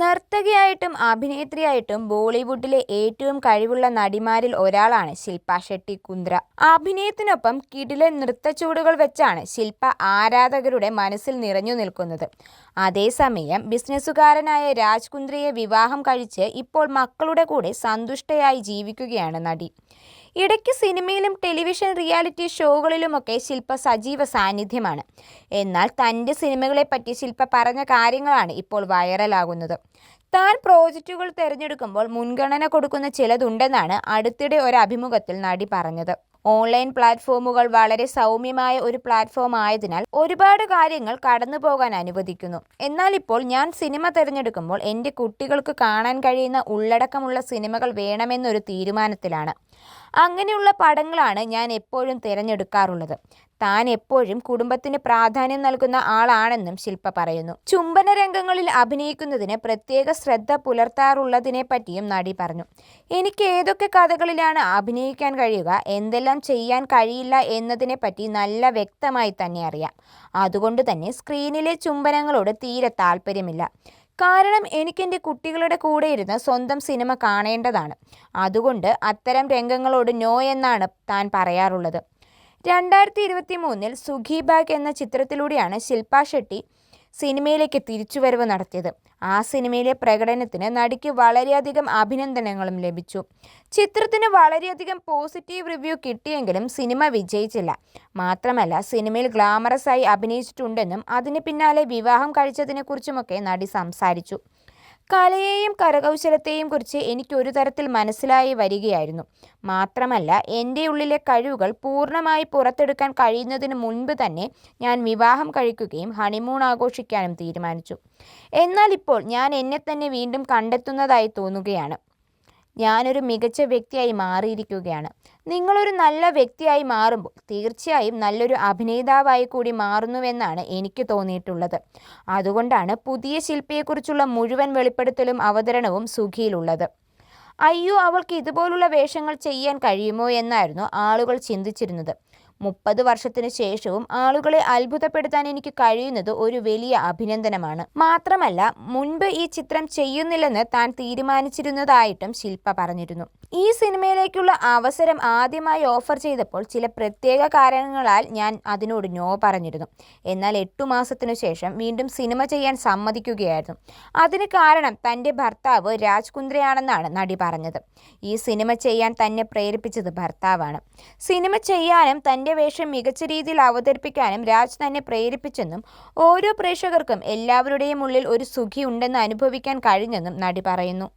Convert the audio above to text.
നർത്തകിയായിട്ടും അഭിനേത്രിയായിട്ടും ബോളിവുഡിലെ ഏറ്റവും കഴിവുള്ള നടിമാരിൽ ഒരാളാണ് ശില്പ ഷെട്ടി കുന്ദ്ര. അഭിനയത്തിനൊപ്പം കിടിലൻ നൃത്തച്ചുവടുകൾ വെച്ചാണ് ശില്പ ആരാധകരുടെ മനസ്സിൽ നിറഞ്ഞു നിൽക്കുന്നത്. അതേസമയം ബിസിനസ്സുകാരനായ രാജ് കുന്ദ്രയെ വിവാഹം കഴിച്ച് ഇപ്പോൾ മക്കളുടെ കൂടെ സന്തുഷ്ടയായി ജീവിക്കുകയാണ് നടി. ഇടയ്ക്ക് സിനിമയിലും ടെലിവിഷൻ റിയാലിറ്റി ഷോകളിലുമൊക്കെ ശില്പ സജീവ സാന്നിധ്യമാണ്. എന്നാൽ തന്റെ സിനിമകളെപ്പറ്റി ശില്പ പറഞ്ഞ കാര്യങ്ങളാണ് ഇപ്പോൾ വൈറലാകുന്നത്. താൻ പ്രോജക്റ്റുകൾ തിരഞ്ഞെടുക്കുമ്പോൾ മുൻഗണന കൊടുക്കുന്ന ചിലതുണ്ടെന്നാണ് അടുത്തിടെ ഒരു അഭിമുഖത്തിൽ നടി പറഞ്ഞത്. ഓൺലൈൻ പ്ലാറ്റ്ഫോമുകൾ വളരെ സൗമ്യമായ ഒരു പ്ലാറ്റ്ഫോം ആയതിനാൽ ഒരുപാട് കാര്യങ്ങൾ കടന്നു പോകാൻ അനുവദിക്കുന്നു. എന്നാൽ ഇപ്പോൾ ഞാൻ സിനിമ തിരഞ്ഞെടുക്കുമ്പോൾ എന്റെ കുട്ടികൾക്ക് കാണാൻ കഴിയുന്ന ഉള്ളടക്കമുള്ള സിനിമകൾ വേണമെന്നൊരു തീരുമാനത്തിലാണ്. അങ്ങനെയുള്ള പടങ്ങളാണ് ഞാൻ എപ്പോഴും തെരഞ്ഞെടുക്കാറുള്ളത്. താൻ എപ്പോഴും കുടുംബത്തിന് പ്രാധാന്യം നൽകുന്ന ആളാണെന്നും ശില്പ പറയുന്നു. ചുംബന രംഗങ്ങളിൽ അഭിനയിക്കുന്നതിന് പ്രത്യേക ശ്രദ്ധ പുലർത്താറുള്ളതിനെ പറ്റിയും നടി പറഞ്ഞു. എനിക്ക് ഏതൊക്കെ കഥകളിലാണ് അഭിനയിക്കാൻ കഴിയുക, എന്തെല്ലാം ചെയ്യാൻ കഴിയില്ല എന്നതിനെ പറ്റി നല്ല വ്യക്തമായി തന്നെ അറിയാം. അതുകൊണ്ട് തന്നെ സ്ക്രീനിലെ ചുംബനങ്ങളോട് തീരെ താല്പര്യമില്ല കാരണം എനിക്കെന്റെ കുട്ടികളുടെ കൂടെ ഇരുന്ന് സ്വന്തം സിനിമ കാണേണ്ടതാണ്. അതുകൊണ്ട് അത്തരം രംഗങ്ങളോട് നോ എന്നാണ് താൻ പറയാറുള്ളത്. രണ്ടായിരത്തി ഇരുപത്തി മൂന്നിൽ സുഖി ബാഗ് എന്ന ചിത്രത്തിലൂടെയാണ് ശില്പ ഷെട്ടി സിനിമയിലേക്ക് തിരിച്ചുവരവ് നടത്തിയത്. ആ സിനിമയിലെ പ്രകടനത്തിന് നടിക്ക് വളരെയധികം അഭിനന്ദനങ്ങളും ലഭിച്ചു. ചിത്രത്തിന് വളരെയധികം പോസിറ്റീവ് റിവ്യൂ കിട്ടിയെങ്കിലും സിനിമ വിജയിച്ചില്ല. മാത്രമല്ല സിനിമയിൽ ഗ്ലാമറസായി അഭിനയിച്ചിട്ടുണ്ടെന്നും അതിന് പിന്നാലെ വിവാഹം കഴിച്ചതിനെക്കുറിച്ചുമൊക്കെ നടി സംസാരിച്ചു. കലയെയും കരകൗശലത്തെയും കുറിച്ച് എനിക്ക് ഒരു തരത്തിൽ മനസ്സിലായി വരികയായിരുന്നു. മാത്രമല്ല എന്റെ ഉള്ളിലെ കഴിവുകൾ പൂർണമായി പുറത്തെടുക്കാൻ കഴിയുന്നതിന് മുൻപ് തന്നെ ഞാൻ വിവാഹം കഴിക്കുകയും ഹണിമൂൺ ആഘോഷിക്കാനും തീരുമാനിച്ചു. എന്നാൽ ഇപ്പോൾ ഞാൻ എന്നെ തന്നെ വീണ്ടും കണ്ടെത്തുന്നതായി തോന്നുകയാണ്. ഞാനൊരു മികച്ച വ്യക്തിയായി മാറിയിരിക്കുകയാണ്. നിങ്ങളൊരു നല്ല വ്യക്തിയായി മാറുമ്പോൾ തീർച്ചയായും നല്ലൊരു അഭിനേതാവായി കൂടി മാറുന്നുവെന്നാണ് എനിക്ക് തോന്നിയിട്ടുള്ളത്. അതുകൊണ്ടാണ് പുതിയ ശില്പിയെക്കുറിച്ചുള്ള മുഴുവൻ വെളിപ്പെടുത്തലും അവതരണവും സുഖിയിലുള്ളത്. അയ്യോ അവൾക്ക് ഇതുപോലുള്ള വേഷങ്ങൾ ചെയ്യാൻ കഴിയുമോ എന്നായിരുന്നു ആളുകൾ ചിന്തിച്ചിരുന്നത്. മുപ്പത് വർഷത്തിനു ശേഷവും ആളുകളെ അത്ഭുതപ്പെടുത്താൻ എനിക്ക് കഴിയുന്നത് ഒരു വലിയ അഭിനന്ദനമാണ്. മാത്രമല്ല മുൻപ് ഈ ചിത്രം ചെയ്യുന്നില്ലെന്ന് താൻ തീരുമാനിച്ചിരുന്നതായിട്ടും ശില്പ പറഞ്ഞിരുന്നു. ഈ സിനിമയിലേക്കുള്ള അവസരം ആദ്യമായി ഓഫർ ചെയ്തപ്പോൾ ചില പ്രത്യേക കാരണങ്ങളാൽ ഞാൻ അതിനോട് നോ പറഞ്ഞിരുന്നു. എന്നാൽ എട്ടു മാസത്തിനു ശേഷം വീണ്ടും സിനിമ ചെയ്യാൻ സമ്മതിക്കുകയായിരുന്നു. അതിന് കാരണം തന്റെ ഭർത്താവ് രാജ് കുന്ദ്രയാണെന്നാണ് നടി പറഞ്ഞത്. ഈ സിനിമ ചെയ്യാൻ തന്നെ പ്രേരിപ്പിച്ചത് ഭർത്താവാണ്. സിനിമ ചെയ്യാനും തന്റെ വേഷം മികച്ച രീതിയിൽ അവതരിപ്പിക്കാനും രാജ് തന്നെ പ്രേരിപ്പിച്ചെന്നും ഓരോ പ്രേക്ഷകർക്കും എല്ലാവരുടെയും ഉള്ളിൽ ഒരു സുഖി ഉണ്ടെന്ന് അനുഭവിക്കാൻ കഴിഞ്ഞെന്നും നടി പറയുന്നു.